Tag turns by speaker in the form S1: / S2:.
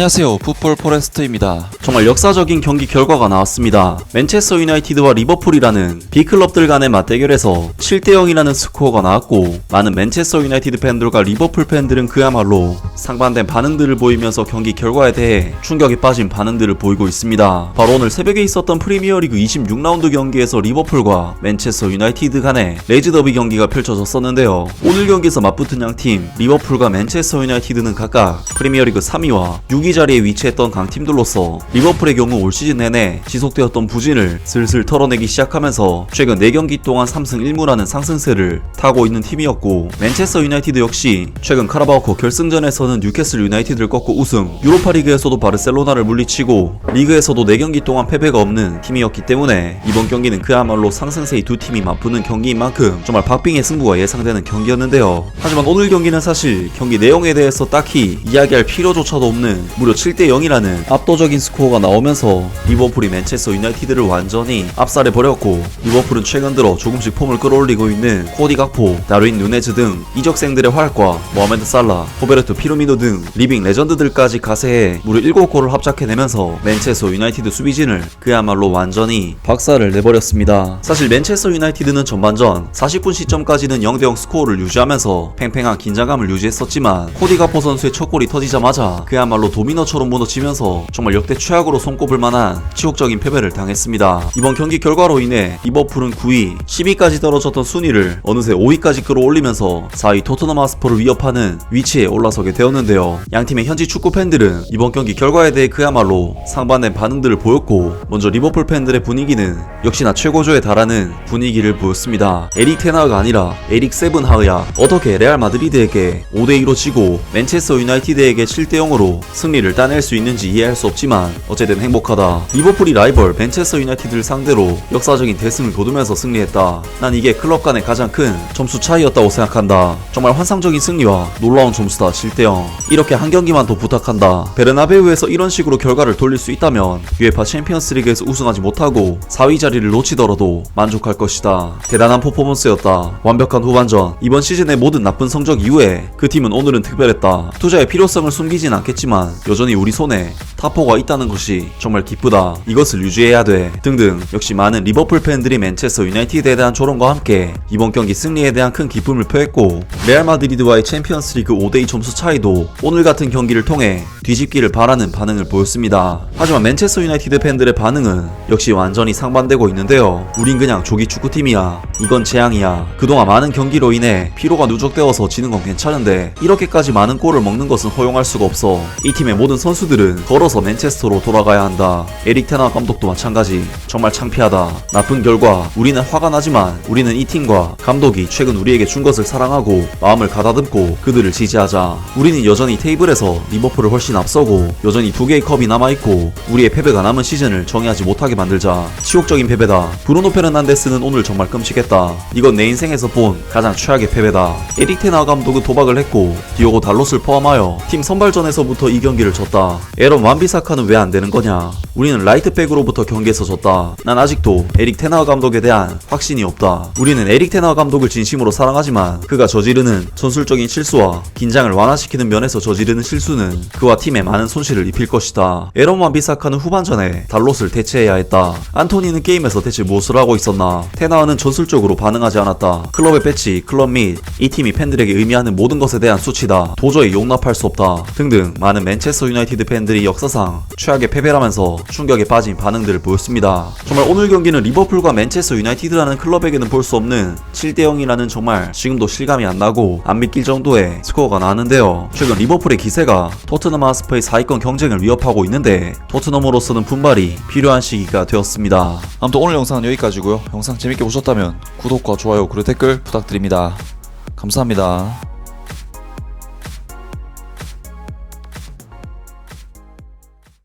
S1: 안녕하세요. 풋볼 포레스트입니다.
S2: 정말 역사적인 경기 결과가 나왔습니다. 맨체스터 유나이티드와 리버풀이라는 B클럽들 간의 맞대결에서 7대 0이라는 스코어가 나왔고 많은 맨체스터 유나이티드 팬들과 리버풀 팬들은 그야말로 상반된 반응들을 보이면서 경기 결과에 대해 충격에 빠진 반응들을 보이고 있습니다. 바로 오늘 새벽에 있었던 프리미어리그 26라운드 경기에서 리버풀과 맨체스터 유나이티드 간의 레즈 더비 경기가 펼쳐졌었는데요. 오늘 경기에서 맞붙은 양팀 리버풀과 맨체스터 유나이티드는 각각 프리미어리그 3위와 6위 자리에 위치했던 강팀들로서 리버풀의 경우 올 시즌 내내 지속되었던 부진을 슬슬 털어내기 시작하면서 최근 4경기 동안 3승 1무라는 상승세를 타고 있는 팀이었고 맨체스터 유나이티드 역시 최근 카라바오컵 결승전에서는 뉴캐슬 유나이티드를 꺾고 우승 유로파리그에서도 바르셀로나를 물리치고 리그에서도 4경기 동안 패배가 없는 팀이었기 때문에 이번 경기는 그야말로 상승세의 두 팀이 맞붙는 경기인 만큼 정말 박빙의 승부가 예상되는 경기였는데요. 하지만 오늘 경기는 사실 경기 내용에 대해서 딱히 이야기할 필요조차도 없는 무려 7대 0이라는 압도적인 스코어가 나오면서 리버풀이 맨체스터 유나이티드를 완전히 압살해 버렸고 리버풀은 최근 들어 조금씩 폼을 끌어올리고 있는 코디 각포, 다윈 누네즈 등 이적생들의 활과 모하메드 살라, 호베르토 피르미노 등 리빙 레전드들까지 가세해 무려 7골을 합작해내면서 맨체스터 유나이티드 수비진을 그야말로 완전히 박살을 내버렸습니다. 사실 맨체스터 유나이티드는 전반전 40분 시점까지는 0대0 스코어를 유지하면서 팽팽한 긴장감을 유지했었지만 코디 가포 선수의 첫 골이 터지자마자 그야말로 도미노처럼 무너지면서 정말 역대 최악으로 손꼽을 만한 치욕적인 패배를 당했습니다. 이번 경기 결과로 인해 리버풀은 9위, 10위까지 떨어졌던 순위를 어느새 5위까지 끌어올리면서 4위 토트넘 하스퍼를 위협하는 위치에 올라서게 되었는데요. 양팀의 현지 축구 팬들은 이번 경기 결과에 대해 그야말로 상반된 반응들을 보였고 먼저 리버풀 팬들의 분위기는 역시나 최고조에 달하는 분위기를 보였습니다. 에릭 테나가 아니라 에릭 세븐하우야 어떻게 레알 마드리드에게 5대2로 지고 맨체스터 유나이티드에게 7대0으로 승 리를 따낼 수 있는지 이해할 수 없지만 어쨌든 행복하다. 리버풀이 라이벌 맨체스터 유나이티드를 상대로 역사적인 대승을 거두면서 승리했다. 난 이게 클럽 간의 가장 큰 점수 차이였다고 생각한다. 정말 환상적인 승리와 놀라운 점수다 7대0. 이렇게 한 경기만 더 부탁한다. 베르나베우에서 이런 식으로 결과를 돌릴 수 있다면 UEFA 챔피언스 리그에서 우승하지 못하고 4위 자리를 놓치더라도 만족할 것이다. 대단한 퍼포먼스였다. 완벽한 후반전. 이번 시즌의 모든 나쁜 성적 이후에 그 팀은 오늘은 특별했다. 투자의 필요성을 숨기진 않겠지만 여전히 우리 손에 타포가 있다는 것이 정말 기쁘다. 이것을 유지해야 돼. 등등. 역시 많은 리버풀 팬들이 맨체스터 유나이티드에 대한 조롱과 함께 이번 경기 승리에 대한 큰 기쁨을 표했고 레알 마드리드와의 챔피언스 리그 5대2 점수 차이도 오늘 같은 경기를 통해 뒤집기를 바라는 반응을 보였습니다. 하지만 맨체스터 유나이티드 팬들의 반응은 역시 완전히 상반되고 있는데요. 우린 그냥 조기 축구팀이야. 이건 재앙이야. 그동안 많은 경기로 인해 피로가 누적되어서 지는 건 괜찮은데 이렇게까지 많은 골을 먹는 것은 허용할 수가 없어. 이 팀의 모든 선수들은 걸어서 맨체스터로 돌아가야 한다. 에릭 테나 감독도 마찬가지. 정말 창피하다. 나쁜 결과 우리는 화가 나지만 우리는 이 팀과 감독이 최근 우리에게 준 것을 사랑하고 마음을 가다듬고 그들을 지지하자. 우리는 여전히 테이블에서 리버풀을 훨씬 앞서고 여전히 두 개의 컵이 남아있고 우리의 패배가 남은 시즌을 정의하지 못하게 만들자. 치욕적인 패배다. 브루노 페르난데스는 오늘 정말 끔찍했다. 이건 내 인생에서 본 가장 최악의 패배다. 에릭 테나 감독은 도박을 했고 디오고 달롯을 포함하여 팀 선발전에서부터 이 경기 를 졌다. 에런 완비사카는 왜 안 되는 거냐? 우리는 라이트백으로부터 경기에서 졌다. 난 아직도 에릭 테나 감독에 대한 확신이 없다. 우리는 에릭 테나 감독을 진심으로 사랑하지만 그가 저지르는 전술적인 실수와 긴장을 완화시키는 면에서 저지르는 실수는 그와 팀에 많은 손실을 입힐 것이다. 에런 완비사카는 후반전에 달롯을 대체해야 했다. 안토니는 게임에서 대체 무엇을 하고 있었나? 테나와는 전술적으로 반응하지 않았다. 클럽의 배치, 클럽 및 이 팀이 팬들에게 의미하는 모든 것에 대한 수치다. 도저히 용납할 수 없다. 등등 많은 맨체스터 유나이티드 팬들이 역사상 최악의 패배라면서 충격에 빠진 반응들을 보였습니다. 정말 오늘 경기는 리버풀과 맨체스터 유나이티드라는 클럽에게는 볼 수 없는 7대 0이라는 정말 지금도 실감이 안 나고 안 믿길 정도의 스코어가 나왔는데요. 최근 리버풀의 기세가 토트넘 하스퍼의 4위권 경쟁을 위협하고 있는데 토트넘으로서는 분발이 필요한 시기가 되었습니다.
S1: 아무튼 오늘 영상은 여기까지고요. 영상 재밌게 보셨다면 구독과 좋아요 그리고 댓글 부탁드립니다. 감사합니다.